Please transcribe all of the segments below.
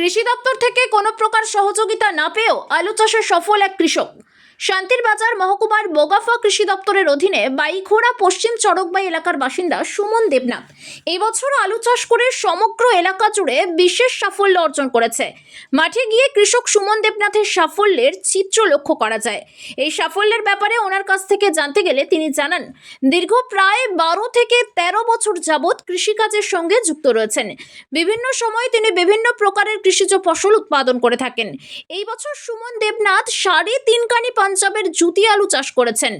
কৃষি দপ্তর থেকে কোনো প্রকার সহযোগিতা না পেয়েও আলু চাষে সফল এক কৃষক। শান্তির বাজার মহকুমার বোগাফা কৃষি দপ্তরের অধীনে বাইখোড়া পশ্চিম চড়কবাই এলাকার বাসিন্দা সুমন দেবনাথ। এই বছর আলু চাষ করে সমগ্র এলাকা জুড়ে বিশেষ সাফল্য অর্জন করেছে। মাঠে গিয়ে কৃষক সুমন দেবনাথের সাফল্যের চিত্র লক্ষ্য করা যায়। এই সাফল্যের ব্যাপারে ওনার কাছ থেকে জানতে গেলে তিনি জানান, দীর্ঘ প্রায় বারো থেকে ১৩ বছর যাবৎ কৃষিকাজের সঙ্গে যুক্ত রয়েছেন। বিভিন্ন সময় তিনি বিভিন্ন প্রকারের কৃষিজ ফসল উৎপাদন করে থাকেন। এই বছর সুমন দেবনাথ সাড়ে তিন কানি পাঞ্জাবের জুতি আলু চাষ করেছেন।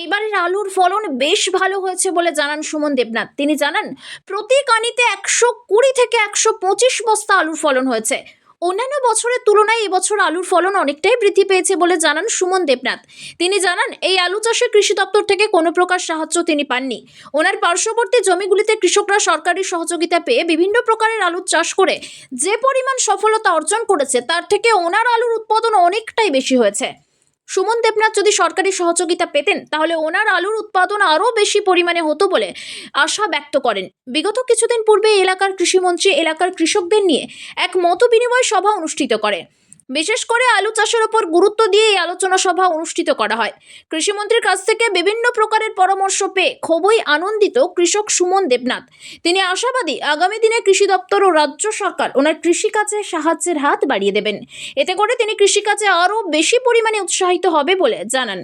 এইবারের আলুর ফলন বেশ ভালো হয়েছে বলে জানান সুমন দেবনাথ। তিনি জানান, প্রতি কানিতে একশো কুড়ি থেকে একশো পঁচিশ বস্তা আলুর ফলন হয়েছে। অন্যান্য বছরের তুলনায় এবছর আলুর ফলন অনেকটাই বৃদ্ধি পেয়েছে বলে জানান সুমন দেবনাথ। তিনি জানান, এই আলু চাষে কৃষি দপ্তর থেকে কোনো প্রকার সাহায্য তিনি পাননি। ওনার পার্শ্ববর্তী জমিগুলিতে কৃষকরা সরকারি সহযোগিতা পেয়ে বিভিন্ন প্রকারের আলুর চাষ করে যে পরিমাণ সফলতা অর্জন করেছে, তার থেকে ওনার আলুর উৎপাদন অনেকটাই বেশি হয়েছে। সুমন দেবনাথ যদি সরকারি সহযোগিতা পেতেন, তাহলে ওনার আলুর উৎপাদন আরও বেশি পরিমাণে হতো বলে আশা ব্যক্ত করেন। বিগত কিছুদিন পূর্বে এলাকার কৃষিমন্ত্রী, এলাকার কৃষকদের নিয়ে এক মত বিনিময় সভা অনুষ্ঠিত করে। বিশেষ করে আলু চাষের ওপর গুরুত্ব দিয়ে এই আলোচনা সভা অনুষ্ঠিত করা হয়। কৃষিমন্ত্রীর কাছ থেকে বিভিন্ন প্রকারের পরামর্শ পেয়ে খুবই আনন্দিত কৃষক সুমন দেবনাথ। তিনি আশাবাদী আগামী দিনে কৃষি দপ্তর ও রাজ্য সরকার ওনার কৃষিকাজে সাহায্যের হাত বাড়িয়ে দেবেন। এতে করে তিনি কৃষিকাজে আরও বেশি পরিমাণে উৎসাহিত হবে বলে জানান।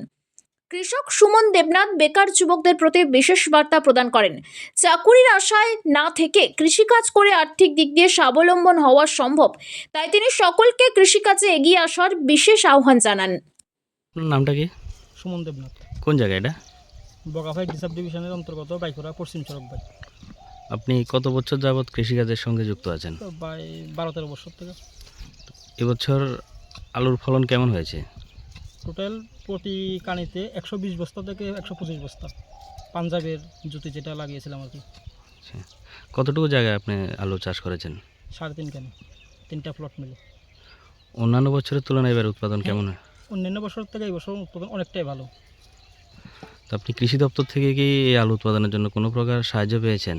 কৃষক সুমন দেবনাথ বেকার যুবকদের প্রতি বিশেষ বার্তা প্রদান করেন। চাকুরির আশায় না থেকে কৃষিকাজ করে আর্থিক দিক দিয়ে স্বাবলম্বন হওয়া সম্ভব তাই তিনি সকলকে কৃষিকাজে এগিয়ে আসার বিশেষ আহ্বান জানান। নামটা কি? সুমন দেবনাথ। কোন জায়গা এটা? বগাফাই ডিসাব ডিভিশনের অন্তর্গত বাইকুড়া পশ্চিম সড়ক বাই। আপনি কত বছর যাবৎ কৃষিকাজের সঙ্গে যুক্ত আছেন? বাই বারো তেরো বছর থেকে। এবছর আলুর ফলন কেমন হয়েছে? টোটাল প্রতি কানিতে একশো বিশ বস্তা থেকে একশো পঁচিশ বস্তা পাঞ্জাবের জুতি যেটা লাগিয়েছিলাম আর কি। আচ্ছা। কতটুকু জায়গায় আপনি আলু চাষ করেছেন? সাড়ে তিন কানি তিনটা প্লট মিলে। অন্যান্য বছরের তুলনায় এবার উৎপাদন কেমন? হয় অন্যান্য বছর থেকে এই বছর উৎপাদন অনেকটাই ভালো। তো আপনি কৃষি দপ্তর থেকে কি এই আলু উৎপাদনের জন্য কোনো প্রকার সাহায্য পেয়েছেন?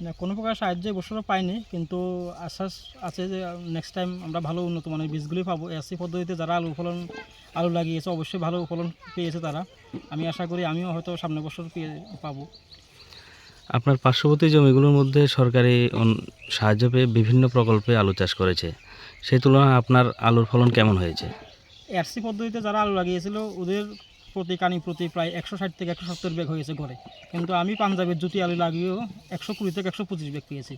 না কোনো প্রকার সাহায্য এবছরও পাইনি কিন্তু আশ্বাস আছে যে নেক্সট টাইম আমরা ভালো উন্নত মানের বীজগুলি পাবো। এসি পদ্ধতিতে যারা আলু ফলন আলু লাগিয়েছে অবশ্যই ভালো ফলন পেয়েছে তারা। আমি আশা করি আমিও হয়তো সামনে বছর পেয়ে পাবো। আপনার পার্শ্ববর্তী জমিগুলোর মধ্যে সরকারি সাহায্য পেয়ে বিভিন্ন প্রকল্পে আলু চাষ করেছে। সেই তুলনায় আপনার আলুর ফলন কেমন হয়েছে? এরসি পদ্ধতিতে যারা আলু লাগিয়েছিল ওদের প্রতি কানি প্রতি প্রায় একশো ষাট থেকে একশো সত্তর ব্যাগ হয়েছে ঘরে। কিন্তু আমি পাঞ্জাবের জুতি আলু লাগিয়েও একশো কুড়ি থেকে একশো পঁচিশ ব্যাগ পেয়েছি।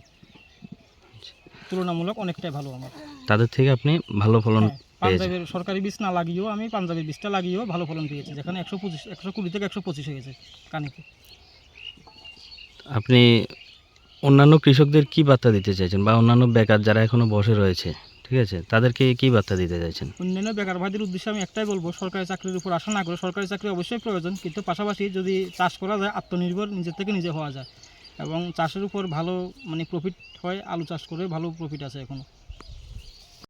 তুলনামূলক অনেকটাই ভালো আমার। তাদের থেকে আপনি ভালো ফলন হ্যাঁ, পাঞ্জাবের সরকারি বীজ না লাগিয়েও আমি পাঞ্জাবের বীজটা লাগিয়েও ভালো ফলন পেয়েছি যেখানে একশো পঁচিশ একশো কুড়ি থেকে একশো পঁচিশ হয়েছে কানিতে। আপনি অন্যান্য কৃষকদের কি বার্তা দিতে চাইছেন বা অন্যান্য বেকার যারা এখনও বসে রয়েছে? ঠিক আছে, তাদেরকে কি বার্তা দিতে চাইছেন? অন্যান্য বেকার ভাইদের উদ্দেশ্যে আমি একটাই বলব, সরকারি চাকরির উপর আশা না করে সরকারি চাকরি অবশ্যই প্রয়োজন, কিন্তু পাশাপাশি যদি চাষ করা যায়, আত্মনির্ভর নিজের থেকে নিজে হওয়া যায়। এবং চাষের উপর ভালো মানে প্রফিট হয়, আলু চাষ করে ভালো প্রফিট আছে এখনও